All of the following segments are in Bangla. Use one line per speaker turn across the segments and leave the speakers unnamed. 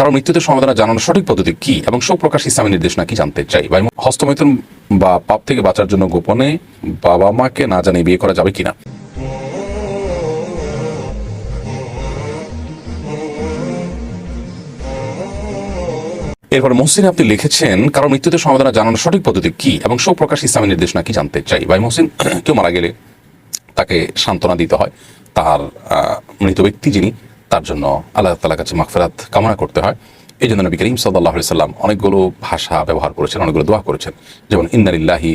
কারণ মৃত্যুতে সমাধান জানানোর সঠিক পদ্ধতি কি? এবং শোক প্রকাশ ইসলামের নির্দেশনা কি জানতে চাই? ভাই, হস্তমৈথুন বা পাপ থেকে বাঁচার জন্য গোপনে বাবা মাকে না জানিয়ে বিয়ে করা যাবে কিনা? এরপর মহসিন আপনি লিখেছেন, কারণ মৃত্যুতে সমাধান জানানোর সঠিক পদ্ধতি কি? এবং শোক প্রকাশ ইসলামের নির্দেশনা কি জানতে চাই? ভাই, মহসিন, কেউ মারা গেলে তাকে সান্ত্বনা দিতে হয় তার মৃত ব্যক্তি যিনি তার জন্য আল্লাহ তালার কাছে মাগফেরাত কামনা করতে হয়। এই জন্য নবী করিম সাল্লাহ সাল্লাম অনেকগুলো ভাষা ব্যবহার করেছেন, অনেকগুলো দোয়া করেছেন। যেমন ইন্দারিল্লাহি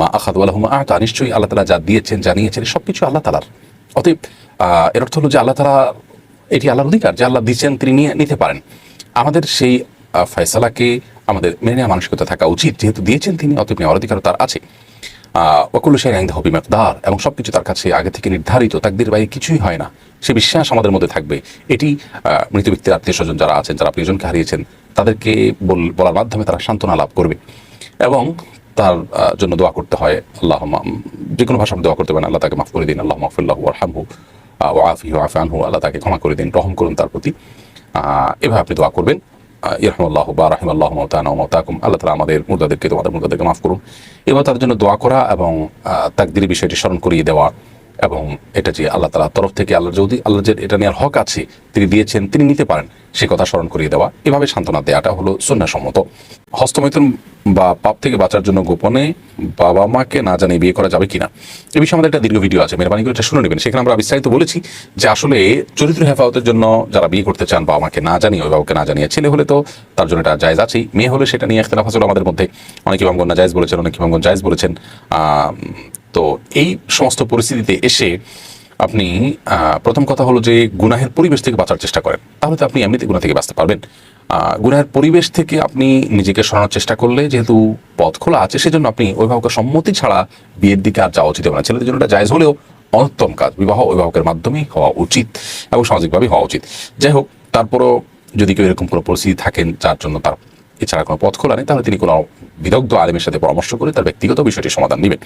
মা আখাদ আলহমা নিশ্চয়ই আল্লাহ তালা যা দিয়েছেন জানিয়েছেন সব কিছু আল্লাহ তালার অতএব এর অর্থ হলো যে আল্লাহ তালা এটি আল্লাহর অধিকার যে আল্লাহ দিচ্ছেন তিনি নিয়ে নিতে পারেন। আমাদের সেই ফয়সালাকে আমাদের মেনে নেওয়া মানসিকতা থাকা উচিত, যেহেতু দিয়েছেন তিনি, অতএব নেওয়ার অধিকারও তার আছে। সেই আইন হবি মেকদার এবং সবকিছু তার কাছে আগে থেকে নির্ধারিত, তাকদির বাইরে কিছুই হয় না। সে বিশ্বাস আমাদের মধ্যে থাকবে। এটি মৃত ব্যক্তির আত্মীয় স্বজন যারা আছেন, যারা প্রিয়জনকে হারিয়েছেন, তাদেরকে বল- বলার মাধ্যমে তারা সান্ত্বনা লাভ করবে এবং তার জন্য দোয়া করতে হয়। আল্লাহ যে কোনো ভাষায় দোয়া করতে পারেন, আল্লাহ তাকে মাফ করে দিন আল্লাহ মাফুল্লাহ আরহামহু ও আফি আফানহু আল্লাহ তাকে ক্ষমা করে দিন রহম করুন তার প্রতি। এভাবে আপনি দোয়া করবেন। ইরহমাল্লাহ, বা রাহিমাল্লাহ ও মৌতাকুম আল্লাহ তালা আমাদের মুদাদেরকে তোমাদের মুদাদেরকে মাফ করুন। এবার তার জন্য দোয়া করা এবং তাকদির বিষয়টি স্মরণ করিয়ে দেওয়া এবং এটা যে আল্লাহ তালার তরফ থেকে আল্লাহ যদি আল্লাহ যে এটা নেওয়ার হক আছে, তিনি দিয়েছেন, তিনি নিতে পারেন, সে কথা স্মরণ করিয়ে দেওয়া। এভাবে সান্ত্বনা দেওয়াটা হলো সন্ন্যাসম্মত হস্তমৈথুন বা পাপ থেকে বাঁচার জন্য গোপনে বাবা মাকে না জানিয়ে বিয়ে করা যাবে কিনা। এ বিষয়ে আমাদের একটা দীর্ঘ ভিডিও আছে, মেহরবানি করে শুনে নেবেন। সেখানে আমরা বিস্তারিত বলেছি যে আসলে চরিত্র হেফাজতের জন্য যারা বিয়ে করতে চান, বাবা মাকে না জানিয়ে, অভিভাবককে না জানিয়ে, ছেলে হলে তো তার জন্য এটা জায়জ আছেই, মেয়ে হলে সেটা নিয়ে ইখতলাফ আছে আমাদের মধ্যে। অনেক ইমামগণ না জায়জ বলেছেন, অনেক ইমামগণ জায়জ বলেছেন। তো এই সমস্ত পরিস্থিতিতে এসে আপনি প্রথম কথা হলো যে গুনাহের পরিবেশ থেকে বাঁচার চেষ্টা করেন। তাহলে তো আপনি এমনিতে গুণা থেকে বাঁচতে পারবেন। গুনাহের পরিবেশ থেকে আপনি নিজেকে সরানোর চেষ্টা করলে যেহেতু পথ খোলা আছে, সেজন্য আপনি অভিভাবকের সম্মতি ছাড়া বিয়ের দিকে আর যাওয়া উচিত হবে না। ছেলেদের জন্য এটা জায়জ হলেও অনুত্তম কাজ, বিবাহ অভিভাবকের মাধ্যমেই হওয়া উচিত এবং সামাজিকভাবে হওয়া উচিত। যাই হোক, তারপরও যদি কেউ এরকম কোনো পরিস্থিতি থাকেন যার জন্য তার এছাড়া কোনো পথ খোলা নেই, তাহলে তিনি কোনো বিদগ্ধ আলেমের সাথে পরামর্শ করে তার ব্যক্তিগত বিষয়টি সমাধান নেবেন।